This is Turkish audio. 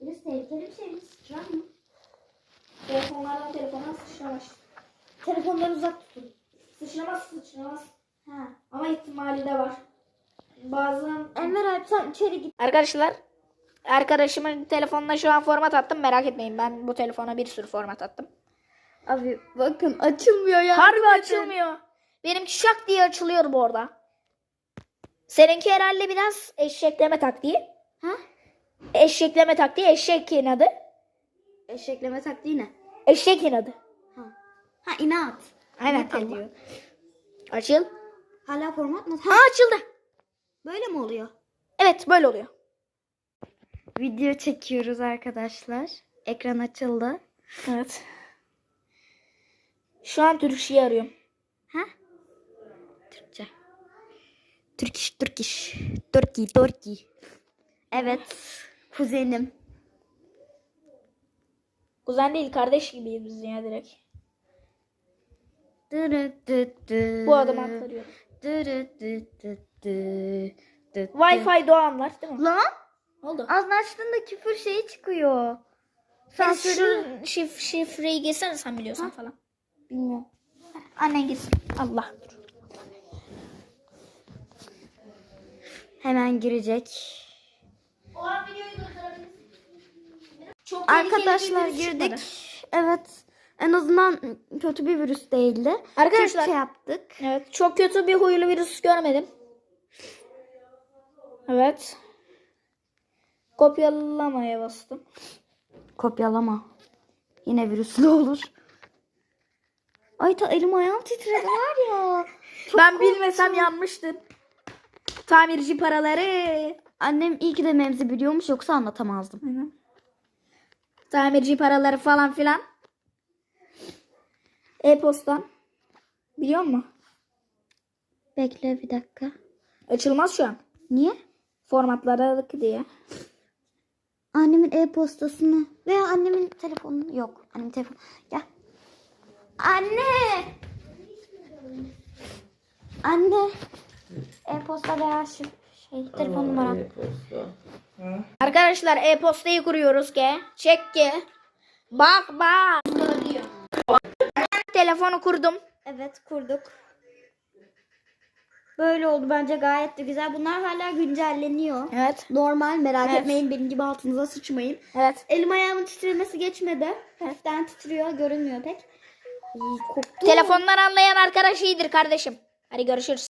Biraz tehlikeli bir şey mi? Sıçrar mı? Telefonlardan telefondan sıçramaz. Telefonları uzak tutun. Sıçramaz sıçramaz. Ha. Ama ihtimali de var. Bazen... Enver Alp sen içeri git. Arkadaşlar arkadaşımın telefonuna şu an format attım. Merak etmeyin ben bu telefona bir sürü format attım. Abi bakın açılmıyor ya. Harbi açılmıyor. Benimki şak diye açılıyor bu arada. Seninki herhalde biraz eşekleme taktiği. Ha? Eşekleme taktiği eşekin adı. Eşekleme taktiği ne? Eşekin adı. Ha. Ha inat. Aynen. İnat ediyor. Açıl. Hala format mı? Ha Ha, açıldı. böyle mi oluyor? Evet böyle oluyor. Video çekiyoruz arkadaşlar. Ekran açıldı. Evet. Şu an Türkçe'yi arıyorum. Ha? Türkçe. Turkish, Turkish. Turkey, Turkey. Evet. Kuzenim. Kuzen değil kardeş gibiyiz biz ya direkt. Bu adamı aktarıyor. Wi-Fi Doğan var değil mi? Lan Ne oldu? ağzını açtığında küfür şeyi çıkıyor. Şu şif şifreyi girsene sen biliyorsan falan. Bilmiyorum. Annen girsin. Allah. Hemen girecek. O an videoyu Çok Arkadaşlar girdik. Evet. En azından kötü bir virüs değildi. Arkadaşlar- Türkçe yaptık. Evet. Çok kötü bir huylu virüs görmedim. Evet. Kopyalamaya bastım. Kopyalama. Yine virüslü olur. Ay ta elim ayağım titredi var ya. ben bilmesem yanmıştım. Tamirci paraları. Annem iyi ki de mevzi biliyormuş yoksa anlatamazdım. Aynen. Tamirci paraları falan filan. E-postan. Biliyor musun? Bekle bir dakika. Açılmaz şu an. Niye? Formatlara diye. Annemin e-postasını veya annemin telefonunu yok. Annemin telefonu. Ya. Anne. Anne. E-posta veya şu şey telefon numaram. Arkadaşlar e-postayı kuruyoruz ki. Çek ki. Bak bak. Telefonu kurdum. Evet kurduk. Böyle oldu bence gayet de güzel. Bunlar hala güncelleniyor. Evet. Normal merak Evet. etmeyin benim gibi altınıza sıçmayın. Evet. Elim ayağımın titremesi geçmedi. Hafiften titriyor görünmüyor pek. İyi, koptu. Telefondan anlayan arkadaş iyidir kardeşim. Hadi görüşürüz.